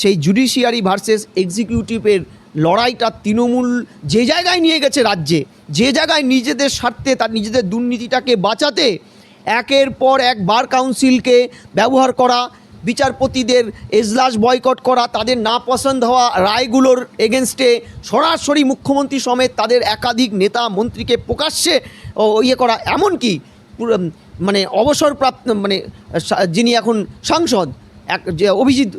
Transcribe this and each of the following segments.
সেই judiciary versus এক্সিকিউটিভের লড়াইটা তৃণমূল যে জায়গায় নিয়ে গেছে রাজ্যে, যে জায়গায় নিজেদের স্বার্থে তার নিজেদের দুর্নীতিটাকে বাঁচাতে একের পর এক বার কাউন্সিলকে ব্যবহার করা, বিচারপতিদের এজলাস বয়কট করা, তাদের না পছন্দ হওয়া রায়গুলোর এগেনস্টে সরাসরি মুখ্যমন্ত্রী সমেত তাদের একাধিক নেতা মন্ত্রীকে প্রকাশ্যে ইয়ে করা, এমনকি মানে অবসরপ্রাপ্ত মানে যিনি এখন সাংসদ এক যে অভিজিৎ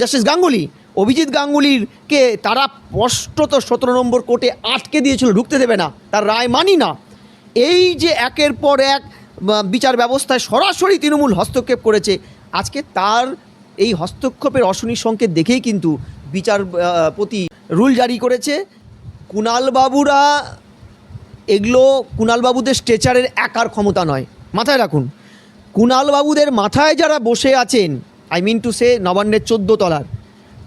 জাস্টিস গাঙ্গুলি, অভিজিৎ গাঙ্গুলিরকে তারা স্পষ্টত সতেরো নম্বর কোর্টে আটকে দিয়েছিল, ঢুকতে দেবে না, তার রায় মানি না। এই যে একের পর এক বিচার ব্যবস্থায় সরাসরি তৃণমূল হস্তক্ষেপ করেছে, আজকে তার এই হস্তক্ষেপের অশনি সংকেত দেখেই কিন্তু বিচারপতি রুল জারি করেছে। কুণাল বাবুরা এগুলো কুণালবাবুদের স্ট্রেচারের একার ক্ষমতা নয়। মাথায় রাখুন, কুণালবাবুদের মাথায় যারা বসে আছেন মিন টু সে নবান্নের চোদ্দ তলার।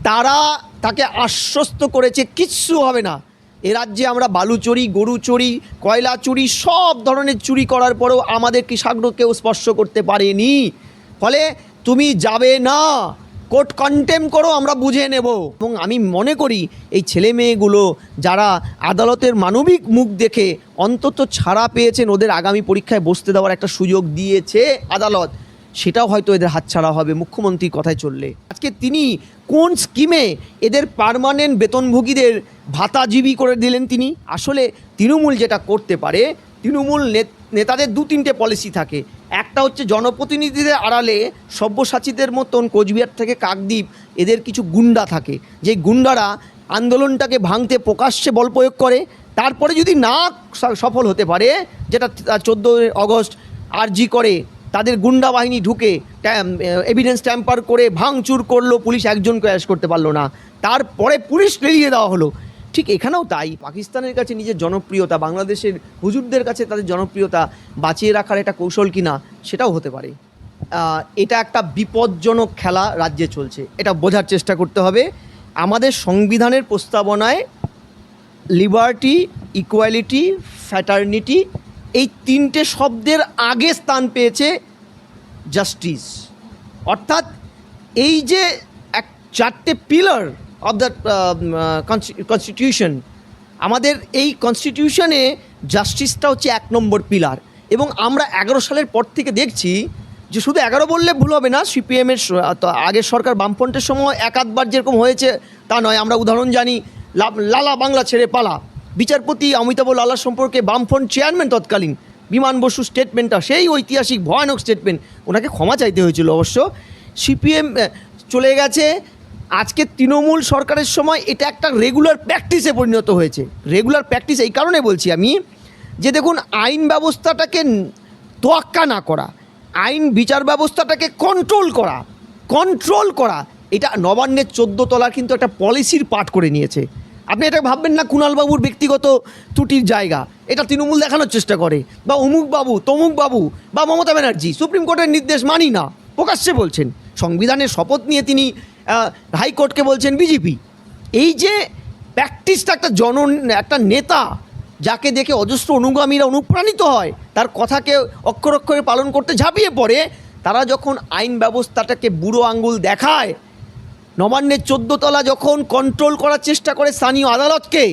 তারা তাকে আশ্বস্ত করেছে, কিচ্ছু হবে না। এ রাজ্যে আমরা বালু চুরি গরু চুরি কয়লা চুরি, সব ধরনের চুরি করার পরেও আমাদের কৃষাগ্র কেউ স্পর্শ করতে পারেনি। ফলে তুমি যাবে না। কোর্ট কন্টেম করো, আমরা বুঝে নেব। এবং আমি মনে করি, এই ছেলে মেয়েগুলো যারা আদালতের মানবিক মুখ দেখে অন্তত ছাড়া পেয়েছেন, ওদের আগামী পরীক্ষায় বসতে দেওয়ার একটা সুযোগ দিয়েছে আদালত। সেটাও হয়তো এদের হাতছাড়া হবে, মুখ্যমন্ত্রীর কথায় চললে। আজকে তিনি কোন স্কিমে এদের পার্মানেন্ট বেতনভোগীদের ভাতাজীবী করে দিলেন তিনি? আসলে তৃণমূল যেটা করতে পারে, তৃণমূল নেত- নেতাদের দু তিনটে পলিসি থাকে। একটা হচ্ছে জনপ্রতিনিধিদের আড়ালে সব্যসাচীদের মতন কোচবিহার থেকে কাকদ্বীপ, এদের কিছু গুন্ডা থাকে। যে গুন্ডারা আন্দোলনটাকে ভাঙতে প্রকাশ্যে বল প্রয়োগ করে, তারপরে যদি না সফল হতে পারে, যেটা চোদ্দোই অগস্ট আরজি করে তাদের গুন্ডা বাহিনী ঢুকে এভিডেন্স ট্যাম্পার করে ভাঙচুর করল, পুলিশ একজনকে অ্যারেস্ট করতে পারল না। তারপরে পুলিশ লেলিয়ে দেওয়া হলো। ঠিক এখানেও তাই, পাকিস্তানের কাছে নিজের জনপ্রিয়তা, বাংলাদেশের হুজুরদের কাছে তাদের জনপ্রিয়তা বাঁচিয়ে রাখার একটা কৌশল কিনা, সেটাও হতে পারে। এটা একটা বিপজ্জনক খেলা রাজ্যে চলছে। এটা বোঝার চেষ্টা করতে হবে। আমাদের সংবিধানের প্রস্তাবনায় লিবার্টি ইকুয়ালিটি ফ্যাটার্নিটি এই তিনটে শব্দের আগে স্থান পেয়েছে জাস্টিস অর্থাৎ এই যে এক চারটে পিলার অফ দ্য কনস্টিটিউশন আমাদের এই কনস্টিটিউশনে জাস্টিসটা হচ্ছে এক নম্বর পিলার এবং আমরা এগারো সালের পর থেকে দেখছি যে শুধু এগারো বললে ভুল হবে না সিপিএমের আগের সরকার বামফ্রন্টের সময় এক আধবার যেরকম হয়েছে তা নয়। আমরা উদাহরণ জানি লালা বাংলা ছেড়ে পালা। বিচারপতি অমিতাভ লালা সম্পর্কে বামফ্রন্ট চেয়ারম্যান তৎকালীন বিমান বসু স্টেটমেন্টটা, সেই ঐতিহাসিক ভয়ানক স্টেটমেন্ট ওনাকে ক্ষমা চাইতে হয়েছিল অবশ্য। সিপিএম চলে গেছে। আজকে তৃণমূল সরকারের সময় এটা একটা রেগুলার প্র্যাকটিসে পরিণত হয়েছে। রেগুলার প্র্যাকটিস এই কারণে বলছি আমি যে দেখুন, আইন ব্যবস্থাটাকে তোয়াক্কা না করা, আইন বিচার ব্যবস্থাটাকে কন্ট্রোল করা কন্ট্রোল করা, এটা নবান্নের চোদ্দ তলার কিন্তু একটা পলিসির পাঠ করে নিয়েছে। আপনি এটা ভাববেন না, কুণালবাবুর ব্যক্তিগত ত্রুটির জায়গা। এটা তৃণমূল দেখানোর চেষ্টা করে। বা অমুক বাবু, তমুক বাবু, বা মমতা ব্যানার্জি, সুপ্রিম কোর্টের নির্দেশ মানি না, প্রকাশ্যে বলছেন। সংবিধানের শপথ নিয়ে তিনি হাইকোর্টকে বলছেন বিজেপি। এই যে প্র্যাকটিসটা একটা জন, একটা নেতা, যাকে দেখে অজস্র অনুগামীরা অনুপ্রাণিত হয়, তার কথাকে অক্ষর অক্ষরে পালন করতে ঝাঁপিয়ে পড়ে, তারা যখন আইন ব্যবস্থাটাকে বুড়ো আঙ্গুল দেখায় নবান্নের চোদ্দতলা যখন কন্ট্রোল করার চেষ্টা করে স্থানীয় আদালতকে,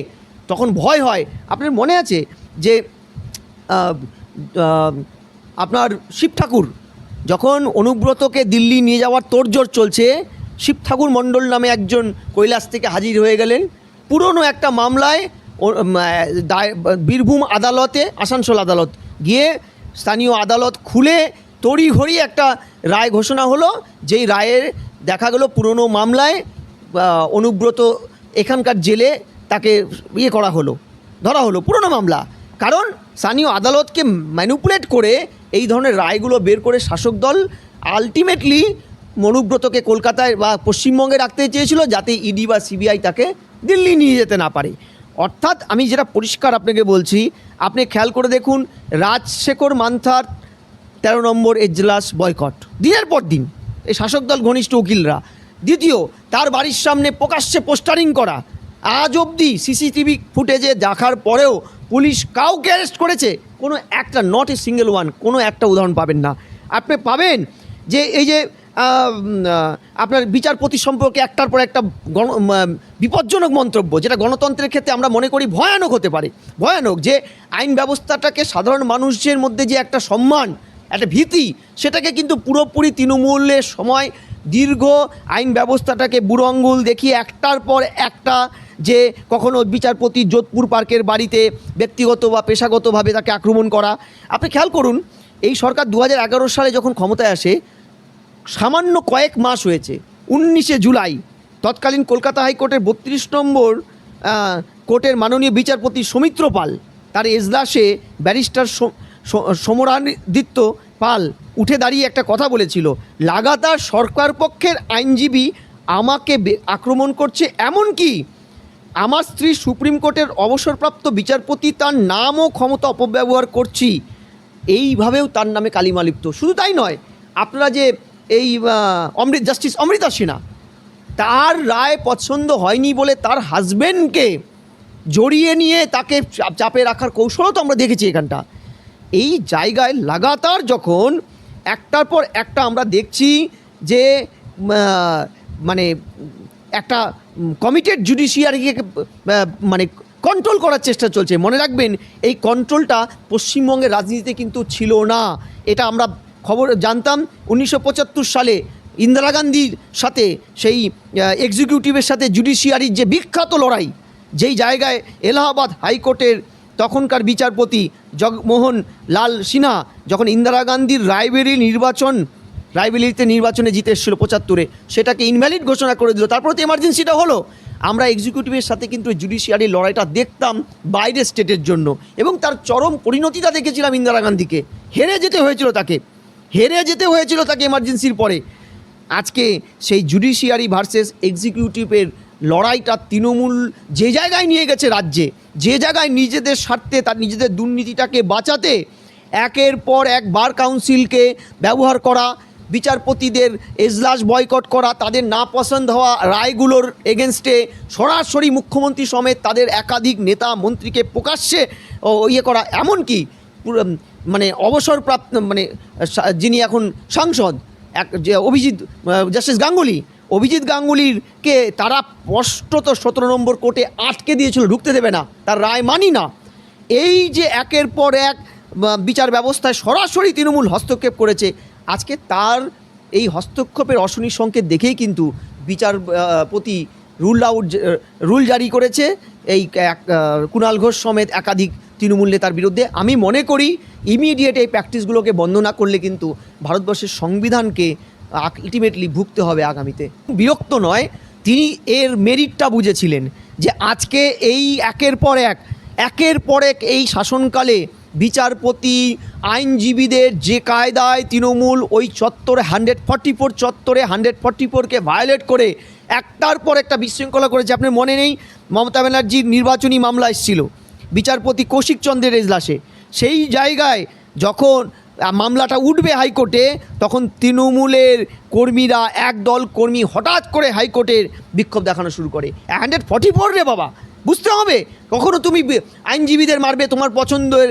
তখন ভয় হয়। আপনার মনে আছে যে আপনার শিব ঠাকুর যখন অনুব্রতকে দিল্লি নিয়ে যাওয়ার তোড়জোড় চলছে, শিব ঠাকুর মণ্ডল নামে একজন কৈলাস থেকে হাজির হয়ে গেলেন। পুরনো একটা মামলায় বীরভূম আদালতে, আসানসোল আদালত গিয়ে স্থানীয় আদালত খুলে তড়িঘড়ি একটা রায় ঘোষণা হলো, যেই রায়ের দেখা গেল পুরনো মামলায় অনুব্রত এখানকার জেলে তাকে ইয়ে করা হলো, ধরা হলো, পুরনো মামলা। কারণ স্থানীয় আদালতকে ম্যানুপুলেট করে এই ধরনের রায়গুলো বের করে শাসক দল আলটিমেটলি অনুব্রতকে কলকাতায় বা পশ্চিমবঙ্গে রাখতে চেয়েছিল যাতে ইডি বা সিবিআই তাকে দিল্লি নিয়ে যেতে না পারে। অর্থাৎ আমি যেটা পরিষ্কার আপনাকে বলছি, আপনি খেয়াল করে দেখুন, রাজশেখর মান্থার তেরো নম্বর এজলাস বয়কট। দিনের পর দিন। এই শাসক দল ঘনিষ্ঠ উকিলরা। দ্বিতীয়, তার বাড়ির সামনে প্রকাশ্যে পোস্টারিং করা। আজ অবধি সিসিটিভি ফুটেজে দেখার পরেও পুলিশ কাউকে অ্যারেস্ট করেছে। কোনো একটা নট এ সিঙ্গেল ওয়ান কোনো একটা উদাহরণ পাবেন না। আপনি পাবেন যে এই যে আপনার বিচারপতি সম্পর্কে একটার পর একটা গণ বিপজ্জনক মন্তব্য, যেটা গণতন্ত্রের ক্ষেত্রে আমরা মনে করি ভয়ানক হতে পারে। ভয়ানক যে আইন ব্যবস্থাটাকে সাধারণ মানুষের মধ্যে যে একটা সম্মান একটা ভীতি। সেটাকে কিন্তু পুরোপুরি তৃণমূলের সময় দীর্ঘ আইন ব্যবস্থাটাকে বুড়ো আঙ্গুল দেখিয়ে একটার পর একটা যে কখনো বিচারপতি যোধপুর পার্কের বাড়িতে ব্যক্তিগত বা পেশাগতভাবে তাকে আক্রমণ করা। আপনি খেয়াল করুন, এই সরকার দু হাজার এগারো সালে যখন ক্ষমতায় আসে, সামান্য কয়েক মাস হয়েছে, উনিশে জুলাই, তৎকালীন কলকাতা হাইকোর্টের বত্রিশ নম্বর কোর্টের মাননীয় বিচারপতি সৌমিত্র পাল, তার এজলাসে ব্যারিস্টার সমরাদিত্য পাল উঠে দাঁড়িয়ে একটা কথা বলেছিল, লাগাতার সরকার পক্ষের আইনজীবী আমাকে আক্রমণ করছে এমন কি আমার স্ত্রী সুপ্রিম কোর্টের অবসরপ্রাপ্ত বিচারপতি তার নাম ও ক্ষমতা অপব্যবহার করছি। এইভাবেও তার নামে কালিমা লিপ্ত। শুধু তাই নয়, আপনারা যে এই অমৃত, জাস্টিস অমৃতা সিনহা তার রায় পছন্দ হয়নি বলে তার হাজবেন্ডকে জড়িয়ে নিয়ে তাকে চাপে রাখার কৌশলও তো আমরা দেখেছি এখানটা। এই জায়গায় লাগাতার যখন একটার পর একটা আমরা দেখছি যে মানে একটা কমিটেড জুডিশিয়ারিকে মানে কন্ট্রোল করার চেষ্টা চলছে। মনে রাখবেন, এই কন্ট্রোলটা পশ্চিমবঙ্গের রাজনীতিতে কিন্তু ছিল না। এটা আমরা খবর জানতাম উনিশশো পঁচাত্তর সালে ইন্দিরা গান্ধীর সাথে, সেই এক্সিকিউটিভের সাথে জুডিশিয়ারির যে বিখ্যাত লড়াই, যেই জায়গায় এলাহাবাদ হাইকোর্টের তখনকার বিচারপতি জগমোহন লাল সিনহা যখন ইন্দিরা গান্ধীর রায়বেরি নির্বাচন, রায়বেরিতে নির্বাচনে জিতে এসেছিল পঁচাত্তরে, সেটাকে ইনভ্যালিড ঘোষণা করে দিল। তারপরে তো এমার্জেন্সিটা হলো। আমরা এক্সিকিউটিভের সাথে কিন্তু জুডিশিয়ারির লড়াইটা দেখতাম বাইরের স্টেটের জন্য। এবং তার চরম পরিণতিটা দেখেছিলাম ইন্দিরা গান্ধীকে। হেরে যেতে হয়েছিল তাকে। হেরে যেতে হয়েছিল তাকে এমার্জেন্সির পরে। আজকে সেই জুডিশিয়ারি ভার্সেস এক্সিকিউটিভের লড়াইটা তৃণমূল যে জায়গায় নিয়ে গেছে রাজ্যে যে জায়গায় নিজেদের স্বার্থে তার নিজেদের দুর্নীতিটাকে বাঁচাতে একের পর এক বার কাউন্সিলকে ব্যবহার করা, বিচারপতিদের এজলাস বয়কট করা, তাদের না পছন্দ হওয়া রায়গুলোর এগেনস্টে সরাসরি মুখ্যমন্ত্রী সমেত তাদের একাধিক নেতা মন্ত্রীকে প্রকাশ্যে ইয়ে করা, এমনকি মানে অবসরপ্রাপ্ত মানে যিনি এখন সাংসদ, এক যে অভিজিৎ জাস্টিস গাঙ্গুলি অভিজিৎ গাঙ্গুলিরকে তারা স্পষ্টত সতেরো নম্বর কোর্টে আটকে দিয়েছিল, ঢুকতে দেবে না, তার রায় মানি না। এই যে একের পর এক বিচার ব্যবস্থায় সরাসরি তৃণমূল হস্তক্ষেপ করেছে, আজকে তার এই হস্তক্ষেপের অশনি সংকেত দেখেই কিন্তু বিচারপতি রুল আউট রুল জারি করেছে। এই কুণাল ঘোষ সমেত একাধিক তৃণমূল নেতার বিরুদ্ধে। আমি মনে করি ইমিডিয়েট এই প্র্যাকটিসগুলোকে বন্ধ না করলে কিন্তু ভারতবর্ষের সংবিধানকে আলটিমেটলি ভুগতে হবে আগামীতে। বিরক্ত নয়, তিনি এর মেরিটটা বুঝেছিলেন যে আজকে এই একের পর এক, একের পর এক এই শাসনকালে বিচারপতি, আইনজীবীদের যে কায়দায় তৃণমূল ওই চত্বরে হান্ড্রেড ফর্টি ফোর চত্বরে হান্ড্রেড ফর্টি ফোরকে ভায়োলেট করে একটার পর একটা বিশৃঙ্খলা করেছে। আপনার মনে নেই, মমতা ব্যানার্জির নির্বাচনী মামলা এসেছিল, বিচারপতি কৌশিক চন্দ্রের এজলাসে। সেই জায়গায় যখন মামলাটা উঠবে হাইকোর্টে, তখন তৃণমূলের কর্মীরা একদল কর্মী হঠাৎ করে হাইকোর্টের বিক্ষোভ দেখানো শুরু করে। হান্ড্রেড ফর্টি ফোর রে বাবা, বুঝতে হবে? কখনো তুমি আইনজীবীদের মারবে, তোমার পছন্দের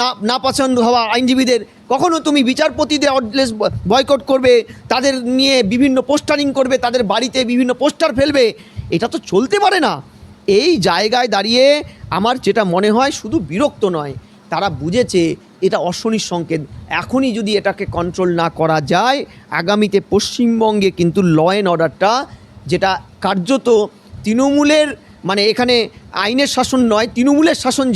না না পছন্দ হওয়া আইনজীবীদের। কখনো তুমি বিচারপতিদের অডলেস বয়কট করবে, তাদের নিয়ে বিভিন্ন পোস্টারিং করবে, তাদের বাড়িতে বিভিন্ন পোস্টার ফেলবে। এটা তো চলতে পারে না। এই জায়গায় দাঁড়িয়ে আমার যেটা মনে হয়, শুধু বিরক্ত নয়, তারা বুঝেছে এটা অশনির সংকেত। এখনই যদি এটাকে কন্ট্রোল না করা যায়, আগামীতে পশ্চিমবঙ্গে কিন্তু ল অ্যান্ড অর্ডারটা যেটা কার্যত তৃণমূলের মানে এখানে আইনের শাসন নয়, তৃণমূলের শাসন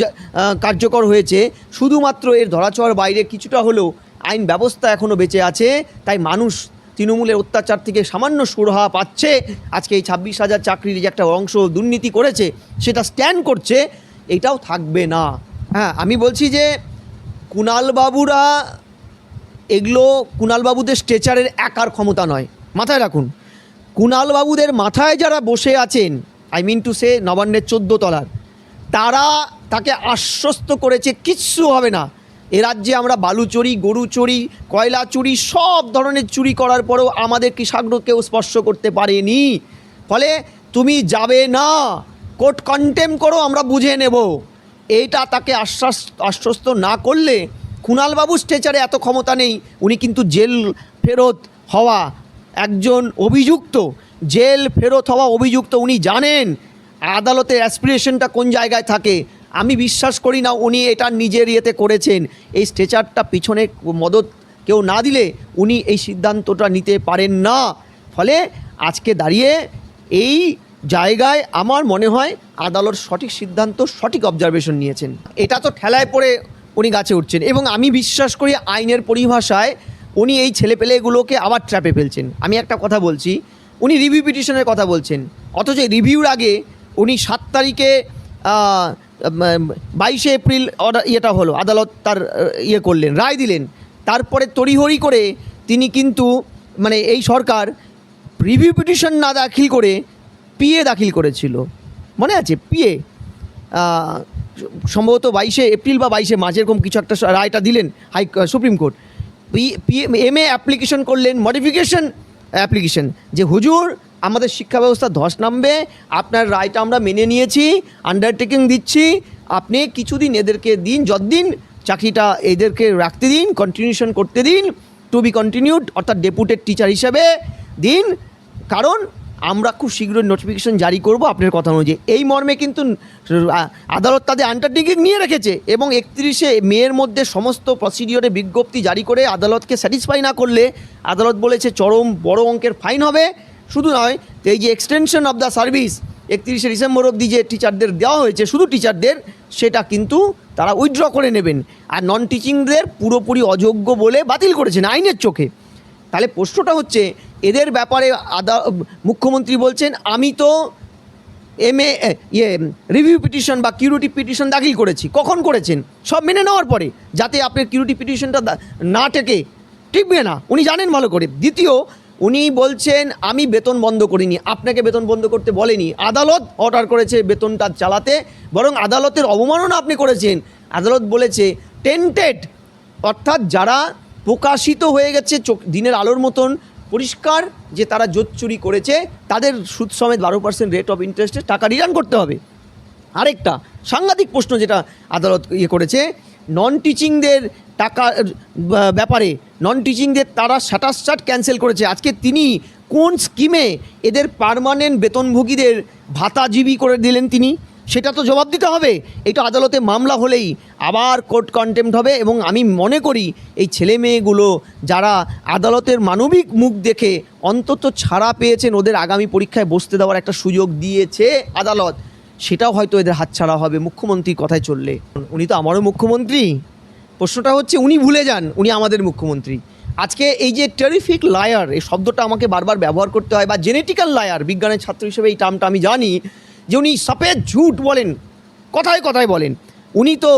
কার্যকর হয়েছে। শুধুমাত্র এর ধরাছোঁয়ার বাইরে কিছুটা হলেও আইন ব্যবস্থা এখনও বেঁচে আছে, তাই মানুষ তৃণমূলের অত্যাচার থেকে সামান্য সুরাহা পাচ্ছে। আজকে এই ছাব্বিশ হাজার চাকরির যে একটা অংশ দুর্নীতি করেছে, সেটা স্ট্যান্ড করছে, এটাও থাকবে না। হ্যাঁ আমি বলছি যে কুণালবাবুরা এগুলো কুণালবাবুদের স্ট্রেচারের একার ক্ষমতা নয়। মাথায় রাখুন কুণালবাবুদের মাথায় যারা বসে আছেন আই মিন টু সে নবান্নের চোদ্দ তলার, তারা তাকে আশ্বস্ত করেছে কিচ্ছু হবে না। এ রাজ্যে আমরা বালু চুরি গরু চুরি কয়লা চুরি, সব ধরনের চুরি করার পরেও আমাদের কৃষাগ্র কেউ স্পর্শ করতে পারেনি? ফলে তুমি যাবে না, কোর্ট কন্টেম করো, আমরা বুঝে নেব। এইটা তাকে আশ্বাস, আশ্বস্ত না করলে কুণালবাবু স্ট্রেচারে এত ক্ষমতা নেই, উনি কিন্তু জেল ফেরত হওয়া একজন অভিযুক্ত। জেল ফেরত হওয়া অভিযুক্ত উনি জানেন আদালতের অ্যাসপিরেশনটা কোন জায়গায় থাকে। আমি বিশ্বাস করি না উনি এটা নিজের ইয়েতে করেছেন। এই স্ট্রেচারটা পিছনে মদত কেউ না দিলে উনি এই সিদ্ধান্তটা নিতে পারেন না। ফলে আজকে দাঁড়িয়ে এই জায়গায় আমার মনে হয় আদালত সঠিক সিদ্ধান্ত, সঠিক অবজারভেশন নিয়েছেন। এটা তো ঠেলায় পড়ে উনি গাছে উঠছেন এবং আমি বিশ্বাস করি আইনের পরিভাষায় উনি এই ছেলেপেলেগুলোকে আবার ট্র্যাপে ফেলছেন। আমি একটা কথা বলছি, উনি রিভিউ পিটিশনের কথা বলছেন, অথচ রিভিউর আগে উনি সাত তারিখে বাইশে এপ্রিল অর্ডার ইয়েটা হলো, আদালত তার ইয়ে করলেন, রায় দিলেন। তারপরে তড়িহড়ি করে তিনি কিন্তু মানে এই সরকার রিভিউ পিটিশন না দাখিল করে পিএ দাখিল করেছিল। মনে আছে? পিএ। সম্ভবত বাইশে এপ্রিল বা বাইশে মার্চ, এরকম কিছু একটা রায়টা দিলেন high, supreme court. P M A application করলেন, মডিফিকেশন অ্যাপ্লিকেশন, যে হুজুর, আমাদের শিক্ষা ব্যবস্থা ধস নামবে, আপনার রায়টা আমরা মেনে নিয়েছি আন্ডারটেকিং দিচ্ছি, আপনি কিছুদিন এদেরকে দিন, যতদিন চাকরিটা এদেরকে রাখতে দিন কন্টিনিউশন করতে দিন টু বি কন্টিনিউড অর্থাৎ ডেপুটেড টিচার হিসাবে দিন, কারণ আমরা খুব শীঘ্রই নোটিফিকেশন জারি করব আপনার কথা অনুযায়ী। এই মর্মে কিন্তু আদালত তাদের আন্ডারটেকিং নিয়ে রেখেছে এবং একত্রিশে মেয়ের মধ্যে সমস্ত প্রসিডিওরে বিজ্ঞপ্তি জারি করে আদালতকে স্যাটিসফাই না করলে আদালত বলেছে চরম বড় অঙ্কের ফাইন হবে। শুধু নয়, এই যে এক্সটেনশন অফ দ্য সার্ভিস একত্রিশে ডিসেম্বর অবধি যে টিচারদের দেওয়া হয়েছে, শুধু টিচারদের সেটা কিন্তু তারা উইথড্র করে নেবেন। আর নন টিচিংদের পুরোপুরি অযোগ্য বলে বাতিল করেছেন আইনের চোখে। তাহলে প্রশ্নটা হচ্ছে, এদের ব্যাপারে আদা, মুখ্যমন্ত্রী বলছেন, আমি তো এম এ ইয়ে রিভিউ পিটিশন বা কিউরিটি পিটিশন দাখিল করেছি। কখন করেছেন? সব মেনে নেওয়ার পরে, যাতে আপনার কিউরিটি পিটিশনটা না টেকে। টিকবে না? উনি জানেন ভালো করে। দ্বিতীয়, উনি বলছেন, আমি বেতন বন্ধ করিনি। আপনাকে বেতন বন্ধ করতে বলেনি। আদালত অর্ডার করেছে বেতনটা চালাতে। বরং আদালতের অবমাননা আপনি করেছেন। আদালত বলেছে টেন্টেড অর্থাৎ যারা প্রকাশিত হয়ে গেছে চোখ, দিনের আলোর মতন। পরিষ্কার যে তারা জোট চুরি করেছে, তাদের সুদ সমেত বারো পার্সেন্ট রেট অফ ইন্টারেস্টে টাকা রিটার্ন করতে হবে। আরেকটা সাংঘাতিক প্রশ্ন যেটা আদালত ইয়ে করেছে নন টিচিংদের টাকা ব্যাপারে নন টিচিংদের তারা স্যাটাসচার্ট ক্যান্সেল করেছে। আজকে তিনি কোন স্কিমে এদের পার্মানেন্ট বেতনভোগীদের ভাতাজীবী করে দিলেন তিনি? সেটা তো জবাব দিতে হবে। এটা আদালতে মামলা হলেই আবার কোর্ট কন্টেম্প হবে এবং আমি মনে করি এই ছেলে মেয়েগুলো যারা আদালতের মানবিক মুখ দেখে অন্তত ছাড়া পেয়েছেন, ওদের আগামী পরীক্ষায় বসতে দেওয়ার একটা সুযোগ দিয়েছে আদালত। সেটাও হয়তো এদের হাতছাড়া হবে, মুখ্যমন্ত্রীর কথায় চললে। উনি তো আমারও মুখ্যমন্ত্রী। প্রশ্নটা হচ্ছে, উনি ভুলে যান, উনি আমাদের মুখ্যমন্ত্রী। আজকে এই যে টেরিফিক লায়ার এই শব্দটা আমাকে বারবার ব্যবহার করতে হয়, বা জেনেটিক্যাল লায়ার বিজ্ঞানের ছাত্র হিসেবে এই টার্মটা আমি জানি যে উনি সফেদ ঝুট বলেন, কথায় কথায় বলেন। উনি তো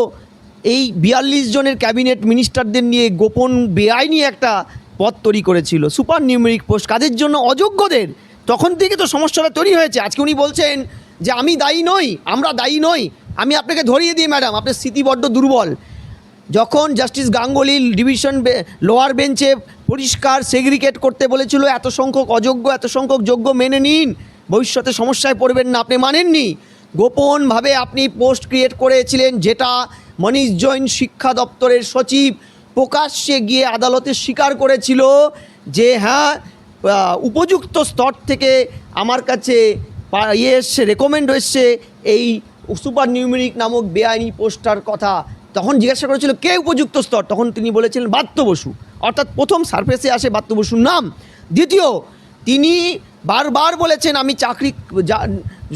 এই বিয়াল্লিশ জনের ক্যাবিনেট মিনিস্টারদের নিয়ে গোপন বেআইনি একটা পদ তৈরি করেছিল, সুপার নিউমেরিক পোস্ট, কাদের জন্য? অযোগ্যদের। তখন থেকে তো সমস্যাটা তৈরি হয়েছে। আজকে উনি বলছেন যে, আমি দায়ী নই, আমরা দায়ী নই। আমি আপনাকে ধরিয়ে দিই, ম্যাডাম, আপনার স্মৃতি বড্ড দুর্বল। যখন জাস্টিস গাঙ্গুলি ডিভিশন লোয়ার বেঞ্চে পরিষ্কার সেগ্রিগেট করতে বলেছিল, এত সংখ্যক অযোগ্য, এত সংখ্যক যোগ্য মেনে নিন। ভবিষ্যতে সমস্যায় পড়বেন না, আপনি মানেননি। গোপনভাবে আপনি পোস্ট ক্রিয়েট করেছিলেন যেটা মনীষ জৈন শিক্ষা দপ্তরের সচিব প্রকাশ্যে গিয়ে আদালতে স্বীকার করেছিল যে হ্যাঁ উপযুক্ত স্তর থেকে আমার কাছে ইয়ে এসছে রেকমেন্ড এসছে এই সুপার নিউমেরিক নামক বেআইনি পোস্টার কথা। তখন জিজ্ঞাসা করেছিল, কে উপযুক্ত স্তর? তখন তিনি বলেছিলেন, বাত্য বসু। অর্থাৎ প্রথম সারফেসে আসে বাত্য বসুর নাম। দ্বিতীয়, তিনি বারবার বলেছেন আমি চাকরি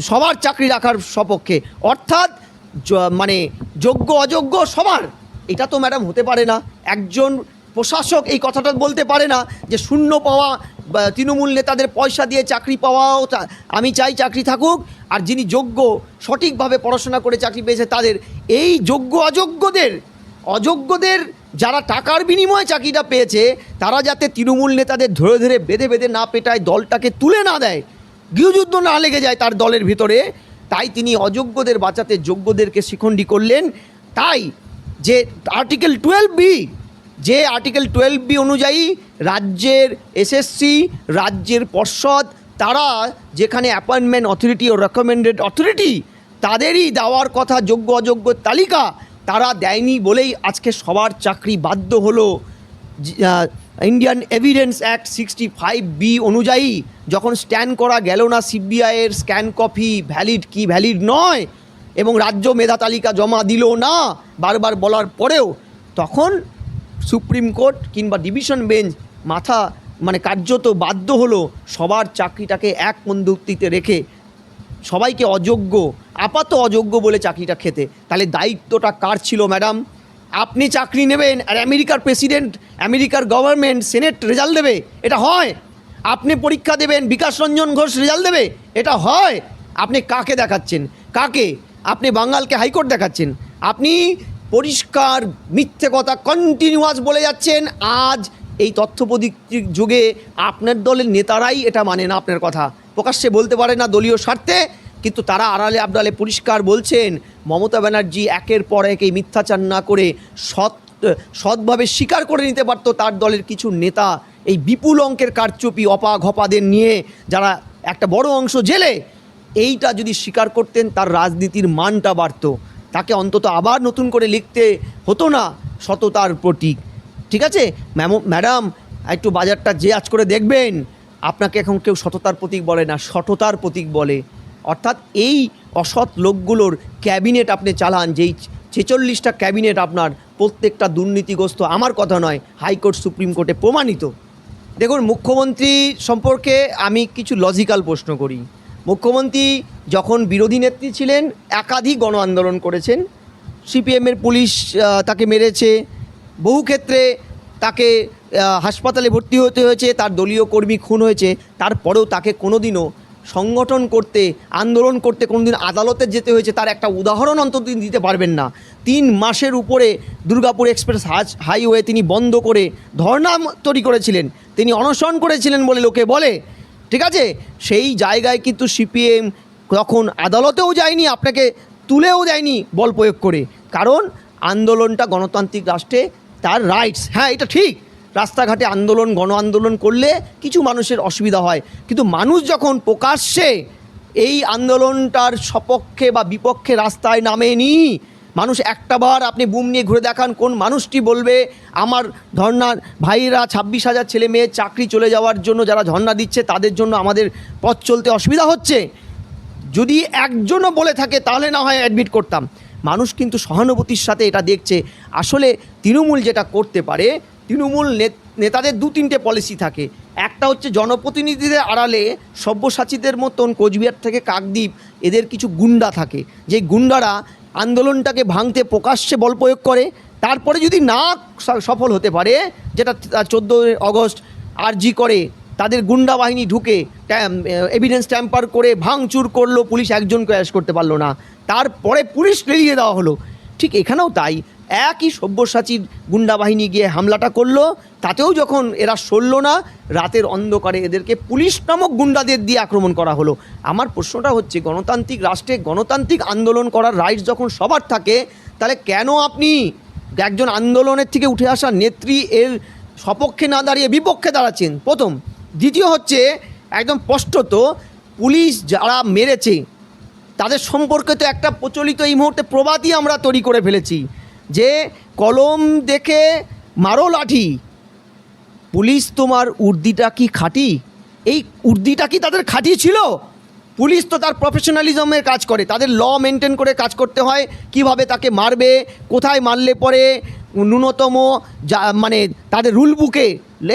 সবার চাকরি রাখার সপক্ষে। অর্থাৎ মানে যোগ্য, অযোগ্য সবার। এটা তো ম্যাডাম হতে পারে না। একজন প্রশাসক এই কথাটা বলতে পারে না যে শূন্য পাওয়া তৃণমূল নেতাদের পয়সা দিয়ে চাকরি পাওয়াও আমি চাই চাকরি থাকুক, আর যিনি যোগ্য, সঠিকভাবে পড়াশোনা করে চাকরি পেয়েছে তাদের। এই যোগ্য অযোগ্যদের অযোগ্যদের যারা টাকার বিনিময়ে চাকরিটা পেয়েছে, তারা যাতে তৃণমূল নেতাদের ধরে ধরে বেঁধে বেঁধে না পেটায়, দলটাকে তুলে না দেয়, গৃহযুদ্ধ না লেগে যায় তার দলের ভিতরে, তাই তিনি অযোগ্যদের বাঁচাতে যোগ্যদেরকে শিখণ্ডী করলেন। তাই যে আর্টিকেল টুয়েলভ বি যে আর্টিকেল টুয়েলভ বি অনুযায়ী রাজ্যের এসএসসি রাজ্যের পর্ষদ, তারা যেখানে অ্যাপয়েন্টমেন্ট অথরিটি ও রেকমেন্ডেড অথরিটি তাদেরই দেওয়ার কথা যোগ্য অযোগ্য তালিকা তারা দেয়নি বলেই আজকে সবার চাকরি বাধ্য হলো। Indian evidence act sixty five B অনুযায়ী যখন স্ক্যান করা গেল না সিবিআইয়ের স্ক্যান কপি ভ্যালিড কি ভ্যালিড নয় এবং রাজ্য মেধা তালিকা জমা দিল না বারবার বলার পরেও, তখন সুপ্রিম কোর্ট কিংবা ডিভিশন বেঞ্চ মাথা মানে কার্যত বাধ্য হলো সবার চাকরিটাকে এক পদ্ধতিতে রেখে সবাইকে অযোগ্য আপাত অযোগ্য বলে চাকরিটা খেতে। তাহলে দায়িত্বটা কার ছিল, ম্যাডাম? আপনি চাকরি নেবেন আর আমেরিকার প্রেসিডেন্ট, আমেরিকার গভর্নমেন্ট, সেনেট রেজাল্ট দেবে, এটা হয়। আপনি পরীক্ষা দেবেন, বিকাশ রঞ্জন ঘোষ রেজাল্ট দেবে, এটা হয়। আপনি কাকে দেখাচ্ছেন? কাকে? আপনি বাঙালকে হাইকোর্ট দেখাচ্ছেন। আপনি পরিষ্কার, মিথ্যে কথা কন্টিনিউয়াস বলে যাচ্ছেন, আজ এই তথ্য প্রযুক্তির যুগে আপনার দলের নেতারাই এটা মানে না আপনার কথা। প্রকাশ্যে বলতে পারে না দলীয় স্বার্থে কিন্তু তারা আড়ালে আবডালে পরিষ্কার বলছেন, মমতা ব্যানার্জি একের পর এক এই মিথ্যাচার না করে সৎ, সৎভাবে স্বীকার করে নিতে পারতো তার দলের কিছু নেতা। এই বিপুল অঙ্কের কারচুপি অপা ঘপাদের নিয়ে যারা একটা বড় অংশ জেলে, এইটা যদি স্বীকার করতেন তার রাজনীতির মানটা বাড়তো। তাকে অন্তত আবার নতুন করে লিখতে হতো না সততার প্রতীক। ঠিক আছে? ম্যাডাম, একটু বাজারটা যে আজ করে দেখবেন, আপনাকে এখন কেউ সততার প্রতীক বলে না সততার প্রতীক বলে। অর্থাৎ এই অসৎ লোকগুলোর ক্যাবিনেট আপনি চালান, যেই ছেচল্লিশটা ক্যাবিনেট আপনার প্রত্যেকটা দুর্নীতিগ্রস্ত, আমার কথা নয়, হাইকোর্ট, সুপ্রিম কোর্টে প্রমাণিত। দেখুন, মুখ্যমন্ত্রী সম্পর্কে আমি কিছু লজিক্যাল প্রশ্ন করি। মুখ্যমন্ত্রী যখন বিরোধী নেত্রী ছিলেন, একাধিক গণ আন্দোলন করেছেন। সিপিএমের পুলিশ তাকে মেরেছে। বহু ক্ষেত্রে তাকে হাসপাতালে ভর্তি হতে হয়েছে, তার দলীয় কর্মী খুন হয়েছে। তারপরেও তাকে কোনোদিনও সংগঠন করতে, আন্দোলন করতে কোনোদিন আদালতে যেতে হয়েছে, তার একটা উদাহরণ অন্তত তিনি দিতে পারবেন না। তিন মাসের উপরে দুর্গাপুর এক্সপ্রেস হাইওয়ে তিনি বন্ধ করে ধর্ণা তৈরি করেছিলেন। তিনি অনশন করেছিলেন বলে লোকে বলে। ঠিক আছে? সেই জায়গায় কিন্তু সিপিএম তখন আদালতেও যায়নি, আপনাকে তুলেও দেয়নি বল প্রয়োগ করে। কারণ আন্দোলনটা গণতান্ত্রিক রাষ্ট্রে তার রাইটস হ্যাঁ এটা ঠিক। রাস্তাঘাটে আন্দোলন, গণ আন্দোলন করলে কিছু মানুষের অসুবিধা হয়। কিন্তু মানুষ যখন প্রকাশ্যে এই আন্দোলনটার সপক্ষে বা বিপক্ষে রাস্তায় নামে নামেনি, মানুষ একটা বার আপনি বুম নিয়ে ঘুরে দেখান, কোন মানুষটি বলবে, আমার ধর্নার ভাইরা ছাব্বিশ হাজার ছেলে মেয়ে চাকরি চলে যাওয়ার জন্য যারা ধর্না দিচ্ছে, তাদের জন্য আমাদের পথ চলতে অসুবিধা হচ্ছে যদি একজনও বলে থাকে, তাহলে না হয় অ্যাডমিট করতাম। মানুষ কিন্তু সহানুভূতির সাথে এটা দেখছে। আসলে তৃণমূল যেটা করতে পারে তৃণমূল নেত- নেতাদের দু তিনটে পলিসি থাকে। একটা হচ্ছে জনপ্রতিনিধিদের আড়ালে সব্যসাচীদের মতন কোচবিহার থেকে কাকদ্বীপ, এদের কিছু গুন্ডা থাকে। যে গুন্ডারা আন্দোলনটাকে ভাঙতে প্রকাশ্যে বল প্রয়োগ করে, তারপরে যদি না সফল হতে পারে, যেটা চোদ্দোই অগস্ট আরজি করে, তাদের গুন্ডা বাহিনী ঢুকে এভিডেন্স ট্যাম্পার করে, ভাঙচুর করল, পুলিশ একজনকে অ্যারেস্ট করতে পারল না। তারপরে পুলিশ রেলিয়ে দেওয়া হলো। ঠিক এখানেও তাই। একই সব্যসাচীর গুন্ডা বাহিনী গিয়ে হামলাটা করল। তাতেও যখন এরা সরল না, রাতের অন্ধকারে এদেরকে পুলিশ নামক গুন্ডাদের দিয়ে আক্রমণ করা হলো। আমার প্রশ্নটা হচ্ছে, গণতান্ত্রিক রাষ্ট্রে গণতান্ত্রিক আন্দোলন করার রাইটস যখন সবার থাকে, তাহলে কেন আপনি একজন আন্দোলনের থেকে উঠে আসা নেত্রী এর সপক্ষে না দাঁড়িয়ে বিপক্ষে দাঁড়াচ্ছেন? প্রথম। দ্বিতীয় হচ্ছে, একদম স্পষ্টত, পুলিশ যারা মেরেছে, তাদের সম্পর্কে তো একটা প্রচলিত এই মুহূর্তে প্রবাদই আমরা তৈরি করে ফেলেছি। যে কলম দেখে মারো লাঠি। পুলিশ তোমার উর্দিটা কি খাঁটি? এই উর্দিটা কি তাদের খাঁটি ছিল? পুলিশ তো তার প্রফেশনালিজমের কাজ করে, তাদের ল মেনটেন করে কাজ করতে হয়, কীভাবে তাকে মারবে, কোথায় মারলে পরে ন্যূনতম যা মানে তাদের রুল বুকে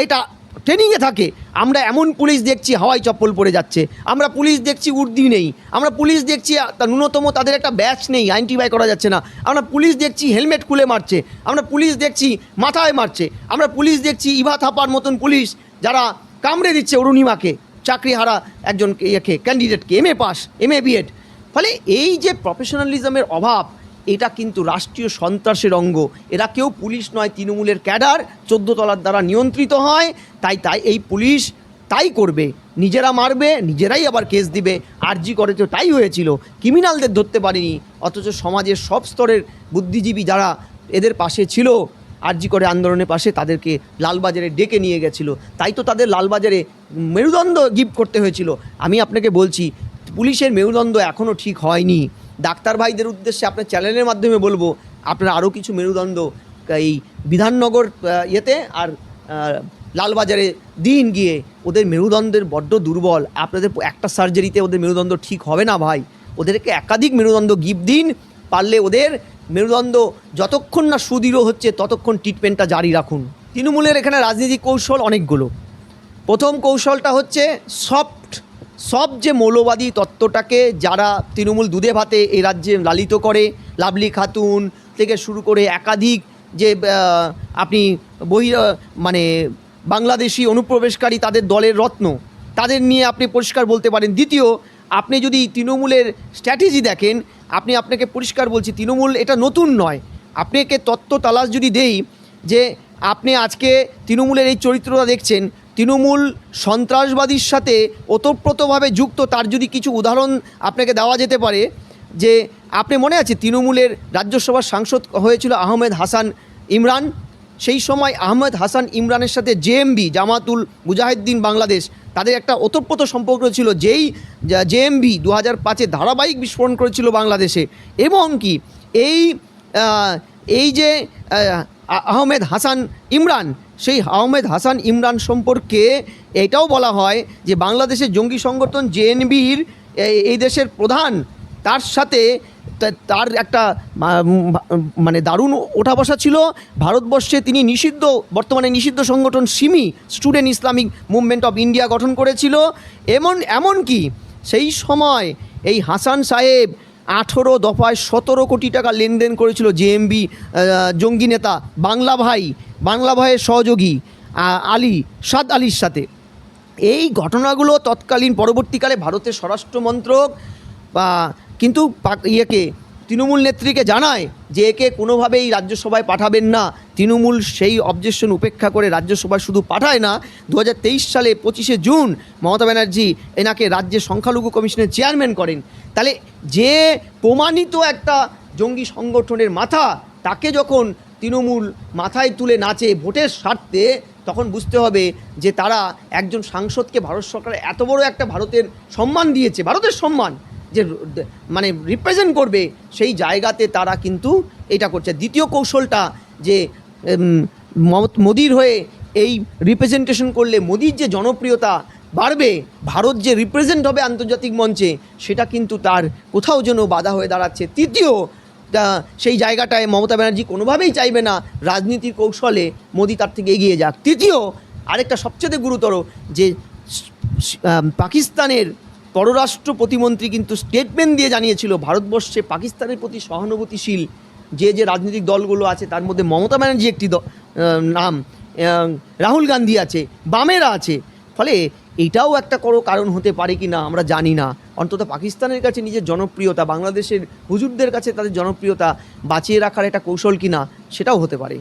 এটা ট্রেনিংয়ে থাকে। আমরা এমন পুলিশ দেখছি, হাওয়াই চপ্পল পরে যাচ্ছে। আমরা পুলিশ দেখছি, উর্দি নেই। আমরা পুলিশ দেখছি ন্যূনতম তাদের একটা ব্যাচ নেই আইডেন্টিফাই করা যাচ্ছে না। আমরা পুলিশ দেখছি, হেলমেট খুলে মারছে। আমরা পুলিশ দেখছি, মাথায় মারছে। আমরা পুলিশ দেখছি, ইভা থাপার মতন পুলিশ যারা কামড়ে দিচ্ছে অরুণিমাকে চাকরি হারা একজন ইয়েকে ক্যান্ডিডেটকে M A pass M A B Ed ফলে এই যে প্রফেশনালিজমের অভাব এটা কিন্তু রাষ্ট্রীয় সন্ত্রাসের অঙ্গ। এরা কেউ পুলিশ নয়, তৃণমূলের ক্যাডার চোদ্দ তলার দ্বারা নিয়ন্ত্রিত হয়, তাই তাই এই পুলিশ তাই করবে। নিজেরা মারবে, নিজেরাই আবার কেস দিবে। আরজি করে তো তাই হয়েছিল। ক্রিমিনালদের ধরতে পারেনি। অথচ সমাজের সব স্তরের বুদ্ধিজীবী যারা এদের পাশে ছিল, আরজি করে আন্দোলনের পাশে তাদেরকে লালবাজারে ডেকে নিয়ে গেছিল। তাই তো তাদের লালবাজারে মেরুদণ্ড গিফট করতে হয়েছিল। আমি আপনাকে বলছি, পুলিশের মেরুদণ্ড এখনও ঠিক হয়নি। ডাক্তার ভাইদের উদ্দেশ্যে আপনার চ্যানেলের মাধ্যমে বলব, আপনারা আরও কিছু মেরুদণ্ড, এই বিধাননগর ইয়েতে আর লালবাজারে দিন গিয়ে ওদের মেরুদণ্ডের বড্ড দুর্বল। আপনাদের একটা সার্জারিতে ওদের মেরুদণ্ড ঠিক হবে না ভাই। ওদেরকে একাধিক মেরুদণ্ড গিফট দিন, পারলে ওদের মেরুদণ্ড যতক্ষণ না সুদৃঢ় হচ্ছে ততক্ষণ ট্রিটমেন্টটা জারি রাখুন। তৃণমূলের এখানে রাজনীতিক কৌশল অনেকগুলো। প্রথম কৌশলটা হচ্ছে সফট সব যে মৌলবাদী তত্ত্বটাকে যারা তৃণমূল দুধে ভাতে এই রাজ্যে লালিত করে লাভলি খাতুন থেকে শুরু করে একাধিক যে আপনি বহি মানে বাংলাদেশি অনুপ্রবেশকারী তাদের দলের রত্ন, তাদের নিয়ে আপনি পরিষ্কার বলতে পারেন। দ্বিতীয়, আপনি যদি তৃণমূলের স্ট্র্যাটেজি দেখেন, আপনি আপনাকে পরিষ্কার বলছি, তৃণমূল এটা নতুন নয়। আপনাকে তত্ত্ব তালাশ যদি দেই যে, আপনি আজকে তৃণমূলের এই চরিত্রটা দেখছেন তৃণমূল সন্ত্রাসবাদীর সাথে ওতপ্রোতভাবে যুক্ত, তার যদি কিছু উদাহরণ আপনাকে দেওয়া যেতে পারে, যে আপনি মনে আছে তৃণমূলের রাজ্যসভার সাংসদ হয়েছিল আহমেদ হাসান ইমরান? সেই সময় আহমেদ হাসান ইমরানের সাথে জেএমবি জামাতুল মুজাহিদ্দিন বাংলাদেশ, তাদের একটা ওতপ্রোত সম্পর্ক ছিল, যেই জেএমবি দু হাজার পাঁচে ধারাবাহিক বিস্ফোরণ করেছিল বাংলাদেশে। এবং কি, এই এই যে আহমেদ হাসান ইমরান। সেই আহমেদ হাসান ইমরান সম্পর্কে এটাও বলা হয় যে বাংলাদেশের জঙ্গি সংগঠন জেএনবির এই দেশের প্রধান। তার সাথে তার একটা মানে দারুণ ওঠা বসা ছিল। ভারতবর্ষে তিনি নিষিদ্ধ, বর্তমানে নিষিদ্ধ সংগঠন SIMI, student Islamic movement of India গঠন করেছিল। এমন এমন কি সেই সময় এই হাসান সাহেব আঠেরো দফায় সতেরো কোটি টাকা লেনদেন করেছিল জেএমবি জঙ্গি নেতা। বাংলা ভাই, বাংলা ভাইয়ের সহযোগী আলী, সাদ আলীর সাথে। এই ঘটনাগুলো তৎকালীন পরবর্তীকালে ভারতের স্বরাষ্ট্র মন্ত্রক বা, কিন্তু ইয়েকে তৃণমূল নেত্রীকে জানায় যে একে কোনোভাবেই রাজ্যসভায় পাঠাবেন না। তৃণমূল সেই অবজেকশন উপেক্ষা করে রাজ্যসভায় শুধু পাঠায় না। দু হাজার তেইশ সালে পঁচিশে জুন মমতা ব্যানার্জি এনাকে রাজ্যের সংখ্যালঘু কমিশনের চেয়ারম্যান করেন। তাহলে যে প্রমাণিত একটা জঙ্গি সংগঠনের মাথা, তাকে যখন তৃণমূল মাথায় তুলে নাচে ভোটের স্বার্থে, তখন বুঝতে হবে যে তারা একজন সাংসদকে ভারত সরকার এত বড় একটা ভারতের সম্মান দিয়েছে, ভারতের সম্মান। যে মানে রিপ্রেজেন্ট করবে, সেই জায়গাতে তারা কিন্তু এটা করছে। দ্বিতীয় কৌশলটা যে মোদির হয়ে এই রিপ্রেজেন্টেশন করলে মোদির যে জনপ্রিয়তা বাড়বে, ভারত যে রিপ্রেজেন্ট হবে আন্তর্জাতিক মঞ্চে, সেটা কিন্তু তার কোথাও যেন বাধা হয়ে দাঁড়াচ্ছে। তৃতীয় সেই জায়গাটায় মমতা ব্যানার্জি কোনোভাবেই চাইবে না রাজনীতির কৌশলে মোদি তার থেকে এগিয়ে যাক। তৃতীয়, আরেকটা সবচেয়ে গুরুতর যে পাকিস্তানের পররাষ্ট্র প্রতিমন্ত্রী কিন্তু স্টেটমেন্ট দিয়ে জানিয়েছিল, ভারতবর্ষে পাকিস্তানের প্রতি সহানুভূতিশীল যে যে রাজনৈতিক দলগুলো আছে, তার মধ্যে মমতা ব্যানার্জি একটি নাম রাহুল গান্ধী আছে, বামেরা আছে। ফলে এটাও একটা বড় কারণ হতে পারে কি না আমরা জানি না। অন্তত পাকিস্তানের কাছে নিজের জনপ্রিয়তা, বাংলাদেশের হুজুরদের কাছে তাদের জনপ্রিয়তা বাঁচিয়ে রাখার একটা কৌশল কি না সেটাও হতে পারে।